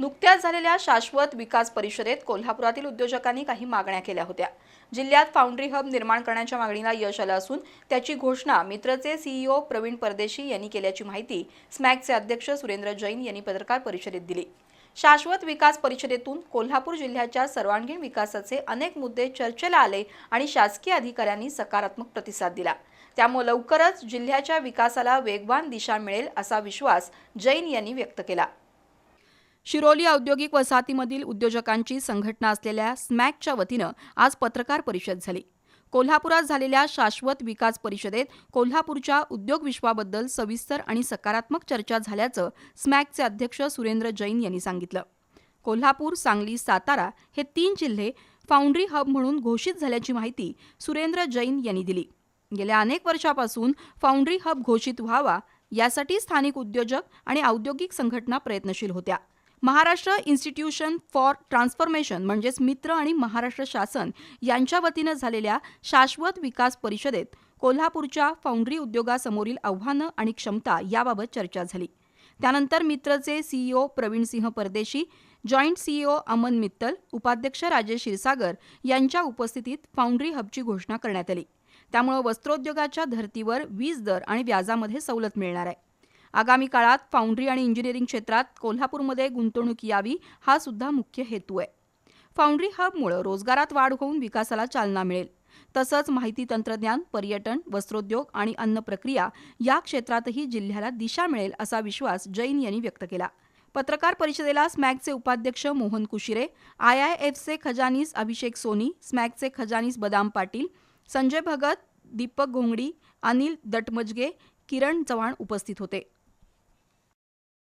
नुकत्याच झालेल्या शाश्वत विकास परिषदेत कोल्हापुरातील उद्योजकांनी काही मागण्या केल्या होत्या. जिल्ह्यात फाउंड्री हब निर्माण करण्याच्या मागणीला यश आलं असून त्याची घोषणा मित्रचे सीईओ प्रवीण परदेशी यांनी केल्याची माहिती स्मॅकचे अध्यक्ष सुरेंद्र जैन यांनी पत्रकार परिषदेत दिली. शाश्वत विकास परिषदेतून कोल्हापूर जिल्ह्याच्या सर्वांगीण विकासाचे अनेक मुद्दे चर्चेला आले आणि शासकीय अधिकाऱ्यांनी सकारात्मक प्रतिसाद दिला. त्यामुळे लवकरच जिल्ह्याच्या विकासाला वेगवान दिशा मिळेल असा विश्वास जैन यांनी व्यक्त केला. शिरोली औद्योगिक वसाहतीमधील उद्योजकांची संघटना असलेल्या स्मॅकच्या वतीनं आज पत्रकार परिषद झाली. कोल्हापुरात झालेल्या शाश्वत विकास परिषदेत कोल्हापूरच्या उद्योग विश्वाबद्दल सविस्तर आणि सकारात्मक चर्चा झाल्याचं स्मॅकचे अध्यक्ष सुरेंद्र जैन यांनी सांगितलं. कोल्हापूर सांगली सातारा हे तीन जिल्हे फाउंड्री हब म्हणून घोषित झाल्याची माहिती सुरेंद्र जैन यांनी दिली. गेल्या अनेक वर्षापासून फाउंड्री हब घोषित व्हावा यासाठी स्थानिक उद्योजक आणि औद्योगिक संघटना प्रयत्नशील होत्या. महाराष्ट्र इन्स्टिट्यूशन फॉर ट्रान्सफॉर्मेशन म्हणजेच मित्र आणि महाराष्ट्र शासन यांच्या वतीनं झालेल्या शाश्वत विकास परिषदेत कोल्हापूरच्या फाउंड्री उद्योगासमोरील आव्हानं आणि क्षमता याबाबत चर्चा झाली. त्यानंतर मित्रचे सीईओ प्रवीणसिंह परदेशी जॉईंट सीईओ अमन मित्तल उपाध्यक्ष राजेश क्षीरसागर यांच्या उपस्थितीत फाउंड्री हबची घोषणा करण्यात आली. त्यामुळे वस्त्रोद्योगाच्या धर्तीवर वीज दर आणि व्याजामध्ये सवलत मिळणार आहे. आगामी काळात फाउंड्री आणि इंजिनिअरिंग क्षेत्रात कोल्हापूरमध्ये गुंतवणूक यावी हा सुद्धा मुख्य हेतू आहे. फाउंड्री हबमुळे रोजगारात वाढ होऊन विकासाला चालना मिळेल. तसंच माहिती तंत्रज्ञान पर्यटन वस्त्रोद्योग आणि अन्न प्रक्रिया या क्षेत्रातही जिल्ह्याला दिशा मिळेल असा विश्वास जैन यांनी व्यक्त केला. पत्रकार परिषदेला स्मॅकचे उपाध्यक्ष मोहन कुशिरे आय आय एफचे खजानीस अभिषेक सोनी स्मॅकचे खजानीस बदाम पाटील संजय भगत दीपक घोंगडी अनिल दटमजगे किरण चव्हाण उपस्थित होते.